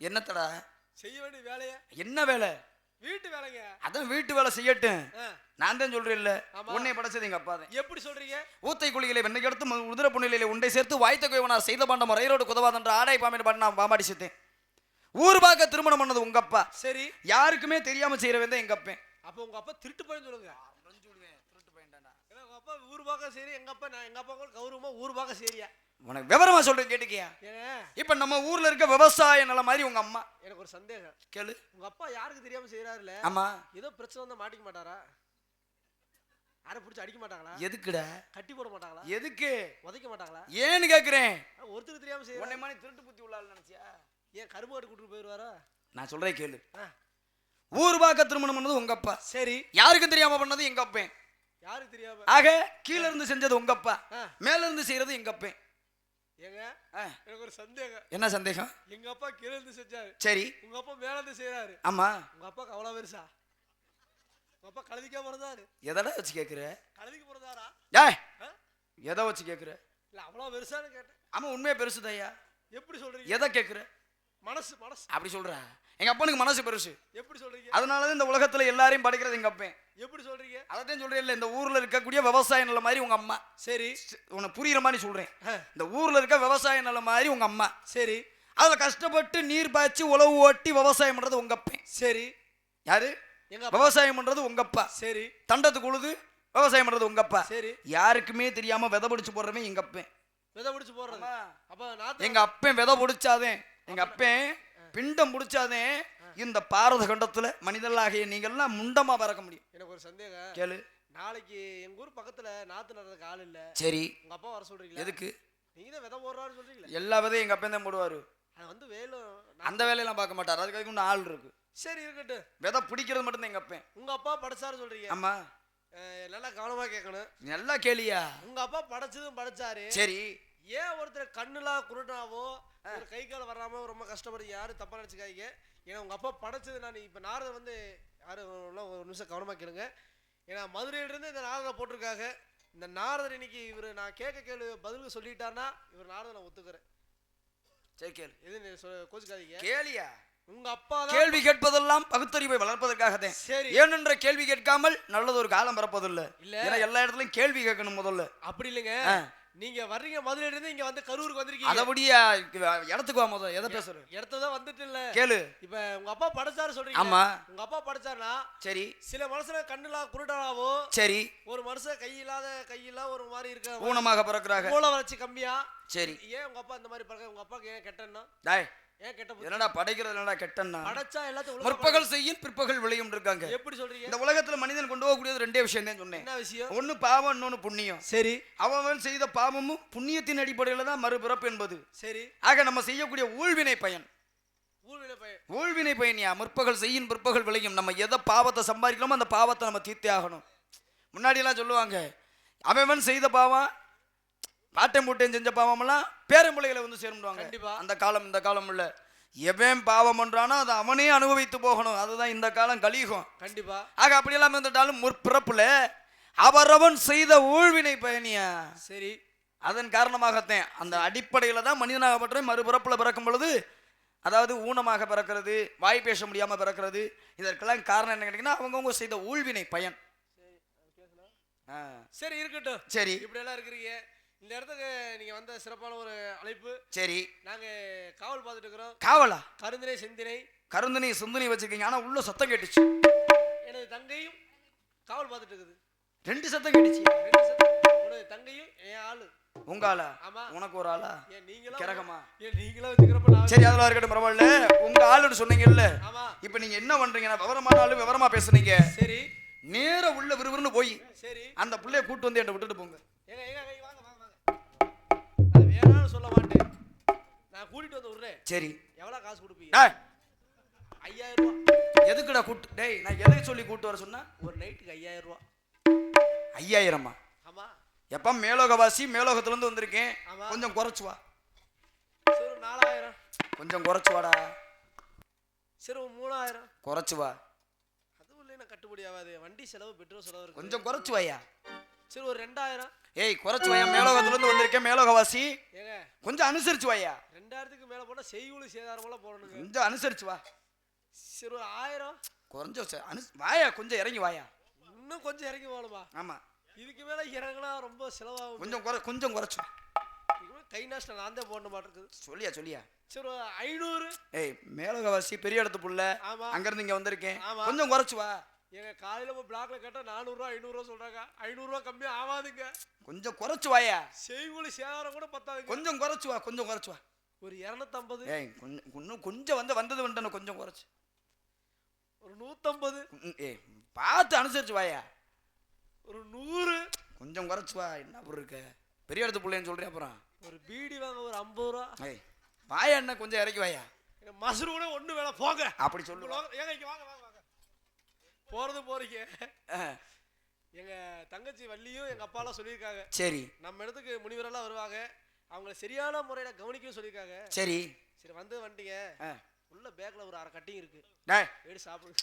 என்னத்தடா? செய்ய வேண்டிய வேலைய? என்ன வேலை? வீட்டு வேலைங்க. அதான் வீட்டு வேலை செய்யட்டும். நான் தான் சொல்றேன் இல்ல. உன்னை படைச்சது எங்க அப்பா எப்படி சொல்றீங்க? ஊத்தை குழிகளை வெண்ணெய் எடுத்து உதிர புண்ணிலே உண்டை சேர்த்து வாய்த்த கோயவனார் செய்த பாண்டம் ரயிலோடு குதவாதன்ற ஆடை பாம்பின் பாட்டு நான் பாம்பாடி செத்தேன். ஊர் பார்க்க திருமணம் பண்ணது உங்க அப்பா. சரி. யாருக்குமே தெரியாம செய்யறவன் தான் எங்க அப்பன் அப்ப உங்க அப்பா திருட்டு போய் சொல்லுங்க. ஏன்னா உங்க அப்பா ஊர் பார்க்க சரி எங்க அப்பா நான் எங்க அப்பா கூட கௌரவமா ஊர் பார்க்க சரியா? உனக்கு விவரமா சொல்றேன் கேட்டுக்கியா இப்ப நம்ம ஊர்ல இருக்க விவசாய நில மாதிரி உங்க அம்மா. எனக்கு ஒரு சந்தேகம். கேளு. உங்க அப்பா யாருக்கு தெரியாம செய்யறாருல ஆமா. ஏதோ பிரச்சனை வந்தா மாட்டிக்க மாட்டாரா? யாரை பிடிச்சி அடிக்க மாட்டாங்களா? எதுக்குடா? கட்டி போட மாட்டாங்களா? எதுக்கு? உதைக்க மாட்டாங்களா? ஏன்னு கேக்குறேன். ஒருத்தருக்கு தெரியாம செய்யறாரு உன்னை மாதிரி திருட்டு புத்தி உள்ளாள் நினைச்சியா? ஏன் கருமாட்டு கூட்டு போயிருவாரா? நான் சொல்றேன் கேளு. ஊர் பார்க்க திருமணம் பண்ணது உங்க அப்பா. சரி. யாருக்கும் தெரியாம பண்ணது எங்க அப்பன்? யாருக்கு தெரியாம? ஆக கீழ இருந்து செஞ்சது உங்க அப்பா. மேல இருந்து செய்யறது எங்க அப்பன். ஏங்க? எனக்கு ஒரு சந்தேகம். என்ன சந்தேகம்? எங்க அப்பா கீழே இருந்து செஞ்சாரு. சரி. உங்க அப்பா மேல இருந்து செய்யறாரு ஆமா. உங்க அப்பாக்கு அவ்வளவு பெருசா? உங்க அப்பா கழுதிக்கா பிறந்தாரு எதடா வச்சு கேக்குற? கழுதிக்கு பிறந்தாரா ஏய்? எதை வச்சு கேக்குற? இல்ல அவ்வளவு பெருசான்னு கேட்டேன். ஆமா உண்மையா பெருசு தையா எப்படி சொல்றீங்க? எதை கேக்குற? மனசு மனசு. அப்படி சொல்ற. எங்க அப்பனுக்கு மனசு பெருசு. எப்படி சொல்றீங்க? அதனாலதான் இந்த உலகத்துல எல்லாரையும் படைக்கிறது எங்க அப்பன். எப்படி சொல்றீங்க? அதான் சொல்றேன் இல்ல இந்த ஊர்ல இருக்கக்கூடிய விவசாய நில மாதிரி உங்க அம்மா. சரி. உனக்கு புரியுற மாதிரி சொல்றேன். ஆ, இந்த ஊர்ல இருக்க விவசாய நில மாதிரி உங்க அம்மா. சரி. அதுல கஷ்டப்பட்டு நீர் பாய்ச்சி உழவு ஓட்டி விவசாயம் பண்றது உங்க அப்பன். சரி. யாரு? எங்க அப்பா. விவசாயம் பண்றது உங்க அப்பா. சரி. தண்டத்துக்கு உழுது விவசாயம் பண்றது உங்க அப்பா. சரி. யாருக்குமே தெரியாம விதை பிடிச்சு போடுறவன் எங்க அப்பன். விதை பிடிச்சு போடுறது. அப்ப நாத்து எங்க அப்பன் விதை பிடிச்சாதே. எங்க அப்பன் பிண்டம் பிடிச்சாதே இந்த பாரத கண்டத்துல மனிதர்களாகிய நீங்கெல்லாம் முண்டமா பறக்க முடியும். எனக்கு ஒரு சந்தேகம். கேளு. நாளைக்கு எங்க ஊர் பக்கத்துல நாத்து நடுறதுக்கு ஆள் இல்ல. சரி. உங்க அப்பா வர சொல்றீங்களா? எதுக்கு? நீங்க தான் விதை போடுறாருன்னு சொல்றீங்களா. எல்லா விதையும் எங்க அப்பன் தான் போடுவாரு. அது வந்து வேலும் அந்த வேலையெல்லாம் பார்க்க மாட்டார். அதுக்கு அதுக்கு இன்னும் ஆள் இருக்கு. சரி இருக்கட்டும். விதை பிடிக்கிறது மட்டும் எங்க அப்பன். உங்க அப்பா படைச்சாரு சொல்றீங்க. ஆமா. நல்லா கவனமா கேட்கணும். நல்லா கேளியா? உங்க அப்பா படைச்சதும் படைச்சாரு. சரி. ஏன் ஒருத்தர் கண்ணுலாம் குருடாவோ ஒரு கை கால் வராம ரொம்ப கஷ்டப்படுது யாரும் தப்பா நினைச்சுக்காதீங்க. ஏன்னா உங்க அப்பா படைச்சது நான் இப்ப நாரதர் வந்து யாரும் ஒரு நிமிஷம் கவனமா கேளுங்க. ஏன்னா மதுரையில இருந்து இந்த நாரதரை போட்டிருக்காங்க. இந்த நாரதர் இன்னைக்கு இவர் நான் கேட்க கேள்வி பதிலுக்கு சொல்லிட்டாருன்னா இவர் நாரதர் நான் ஒத்துக்கிறேன். சரி கேளு. எது கோச்சுக்காதீங்க. கேளியா? உங்க அப்பா தான் கேள்வி கேட்பதெல்லாம் பகுத்தறிவை வளர்ப்பதற்காகத்தான் சரி. ஏனென்ற கேள்வி கேட்காமல் நல்லது ஒரு காலம் வரப்போதில்லை இல்ல. ஏன்னா எல்லா இடத்துலயும் கேள்வி கேட்கணும் முதல்ல. அப்படி இல்லைங்க. நீங்க வர்றீங்க மதுரையில இருந்து இங்க வந்து கரூருக்கு வந்திருக்கீங்க. அதபடியா இடத்துக்கு வா முதல்ல எதை பேசுற இடத்துல வந்துட்டு இல்ல. கேளு. இப்ப உங்க அப்பா படைச்சாரு சொல்றீங்க. ஆமா. உங்க அப்பா படைச்சாருன்னா சரி. சில மனுஷன கண்ணுலாம் குருடாவோ சரி. ஒரு மனுஷன் கை இல்லாத கை இல்ல ஒரு மாதிரி இருக்க ஊனமாக பிறக்கிறாங்க. மூளை வளர்ச்சி கம்மியா? சரி. ஏன் உங்க அப்பா இந்த மாதிரி பிறக்க உங்க அப்பாக்கு ஏன் கெட்டன்னா? டாய்? என்னடா படைக்கிறது என்னடா கெட்டன்னா? படைச்சா எல்லாத்தையும் முற்பகல் செய்யும் பிற்பகல் விளையும் இருக்காங்க. எப்படி சொல்றீங்க? இந்த உலகத்துல மனிதன் கொண்டு போகக்கூடியது ரெண்டே விஷயம் தான் சொன்னேன். என்ன விஷயம்? ஒன்னு பாவம் இன்னொன்னு புண்ணியம். சரி. அவன் செய்த பாவமும் புண்ணியத்தின் அடிப்படையில தான் மறுபிறப்பு என்பது. சரி. ஆக நம்ம செய்யக்கூடிய ஊழ்வினை பையன். ஊழ்வினை பயனியா முற்பகல் செய்யும் பிற்பகல் விளையும். நம்ம எதை பாவத்தை சம்பாதிக்கணுமோ அந்த பாவத்தை நம்ம தீர்த்தே ஆகணும். முன்னாடியெல்லாம் சொல்லுவாங்க அவன் செய்த பாவம் பாட்டம் பூட்டையும் செஞ்ச பாவமெல்லாம் பேரம்பிள்ளைகளை வந்து சேரும்டுவாங்க கண்டிப்பா. அந்த காலம் இந்த காலம் இல்ல. எவன் பாவம் பண்றானோ அதை அவனே அனுபவித்து போகணும். அதுதான் இந்த காலம் கலியுகம். கண்டிப்பா. ஆக அப்படியெல்லாம் இருந்துட்டாலும் முற்பிறப்புல அவரவன் செய்த ஊழ்வினை பயனியா? சரி. அதன் காரணமாகத்தான் அந்த அடிப்படையில தான் மனிதனாகப்பட்ட மறுபிறப்புல பிறக்கும் பொழுது அதாவது ஊனமாக பிறக்கிறது வாய் பேச முடியாம பிறக்கிறது இதற்கெல்லாம் காரணம் என்ன கேட்டீங்கன்னா அவங்கவுங்க செய்த ஊழ்வினை பயன். ஆ, சரி இருக்கட்டும். சரி. இப்படி எல்லாம் இருக்கிறீங்க. இந்த இடத்துக்கு நீங்க வந்த சிறப்பான ஒரு அழைப்பு. சரி. நாங்க காவல் பார்த்துட்டு இருக்கிறோம். காவலா? கருந்தினை செந்தினை கருந்தனி சுந்தனி வச்சிருக்கீங்க ஆனா உள்ள சத்தம் கேட்டுச்சு. எனது தங்கையும் காவல் பார்த்துட்டு இருக்குது. ரெண்டு சத்தம் கேட்டுச்சு. ரெண்டு சத்தம். உனது தங்கையும் என் ஆளு. உங்க ஆளா ஆமா. உனக்கு ஒரு ஆளா? ஏன் நீங்களா? கிரகமா? ஏன் நீங்களா வச்சுக்கிறப்ப நான் சரி அதெல்லாம் இருக்கட்டும் பரவாயில்ல. உங்க ஆளுன்னு சொன்னீங்கல்ல. ஆமா. இப்ப நீங்க என்ன பண்றீங்கன்னா விவரமான ஆளு விவரமா பேசுனீங்க. சரி. நேரா உள்ள விறுவிறுன்னு போய் சரி. அந்த புள்ளைய கூட்டு வந்து என்கிட்ட விட்டுட்டு போங்க. ஏங்க ஏங்க ஏங்க, வேணாம்னு சொல்ல மாட்டேன். நான் கூட்டிட்டு வந்து விடுறேன் சரி. எவ்வளவு காசு கொடுப்பீங்க? ஐயாயிரம் ரூபா. எதுக்குடா கூட்டு டேய் நான் எதை சொல்லி கூட்டு வர சொன்னா ஒரு நைட்டுக்கு ஐயாயிரம் ரூபா. ஐயாயிரமா? ஆமா. எப்ப மேலோகவாசி மேலோகத்துல இருந்து வந்திருக்கேன். கொஞ்சம் குறைச்சு வா. சரி நாலாயிரம். கொஞ்சம் குறைச்சு வாடா. சரி ஒரு மூணாயிரம். குறைச்சு வா. அதுவும் இல்லை எனக்கு கட்டுப்படி ஆகாது. வண்டி செலவு பெட்ரோல் செலவு கொஞ்சம் குறைச்சு வாயா சரி ஒரு ரெண்டாயிரம். ஏய் குறைச்சு வாயா மேலோகத்துல இருந்து வந்திருக்கேன் மேலோகவாசி. கொஞ்சம் அனுசரிச்சு வாயா. ரெண்டாயிரத்துக்கு மேல போனா செய்கூலி சேதாரமெல்லாம் போடணுங்க. கொஞ்சம் அனுசரிச்சு வா. சரி ஒரு ஆயிரம் கொஞ்சம் அனு வாயா கொஞ்சம் இறங்கி வாயா. இன்னும் கொஞ்சம் இறங்கி போகணுமா ஆமா. இதுக்கு மேல இறங்கினா ரொம்ப செலவாகும். கொஞ்சம் குறை கொஞ்சம் குறைச்சு கை நாஷ்டம் நான் தான் போடணும் மாட்டிருக்குது சொல்லியா சொல்லியா. சரி ஐநூறு. ஏய் மேலோகவாசி பெரிய இடத்து புள்ள. ஆமா. அங்க இருந்து இங்க வந்திருக்கேன். கொஞ்சம் குறைச்சு வா. எங்க காலையில போய் பிளாக்ல கேட்டா நானூறுரூவா ஐநூறுரூவா சொல்றாங்க. ஐநூறுரூவா கம்மியா ஆகாதுங்க கொஞ்சம் குறைச்சு வாயா. செய்கூலி சேதாரம் கூட பத்தாதுங்க. கொஞ்சம் குறைச்சு வா கொஞ்சம் குறைச்சு வா. ஒரு இரநூத்தம்பது. ஏய் கொஞ்சம் இன்னும் கொஞ்சம் வந்து வந்தது வந்துட்டேன் கொஞ்சம் குறைச்சு. ஒரு நூத்தம்பது. ம், ஏய் பார்த்து அனுசரிச்சு வாயா. ஒரு நூறு. கொஞ்சம் குறைச்சு வா என்ன பொருள் இருக்க? பெரிய இடத்து பிள்ளைன்னு சொல்றியா அப்புறம்? ஒரு பீடி வாங்க ஒரு ஐம்பது ரூபா. ஏய் வாயா என்ன கொஞ்சம் இறக்கி வாயா. மசரு கூட ஒண்ணு வேணாம் போங்க. அப்படி சொல்லு. உங்க லோக- ஏங்க வாங்க. போறது போறீங்க. எங்க தங்கச்சி வள்ளியும் எங்க அப்பாலாம் சொல்லியிருக்காங்க. சரி. நம்ம இடத்துக்கு முனிவரெல்லாம் வருவாங்க. அவங்கள சரியான முறையில கவனிக்கவும் சொல்லியிருக்காங்க. சரி. சரி வந்து வந்துட்டீங்க. உள்ள பேக்ல ஒரு அரை கட்டிங் இருக்கு. எடுத்து சாப்பிடுங்க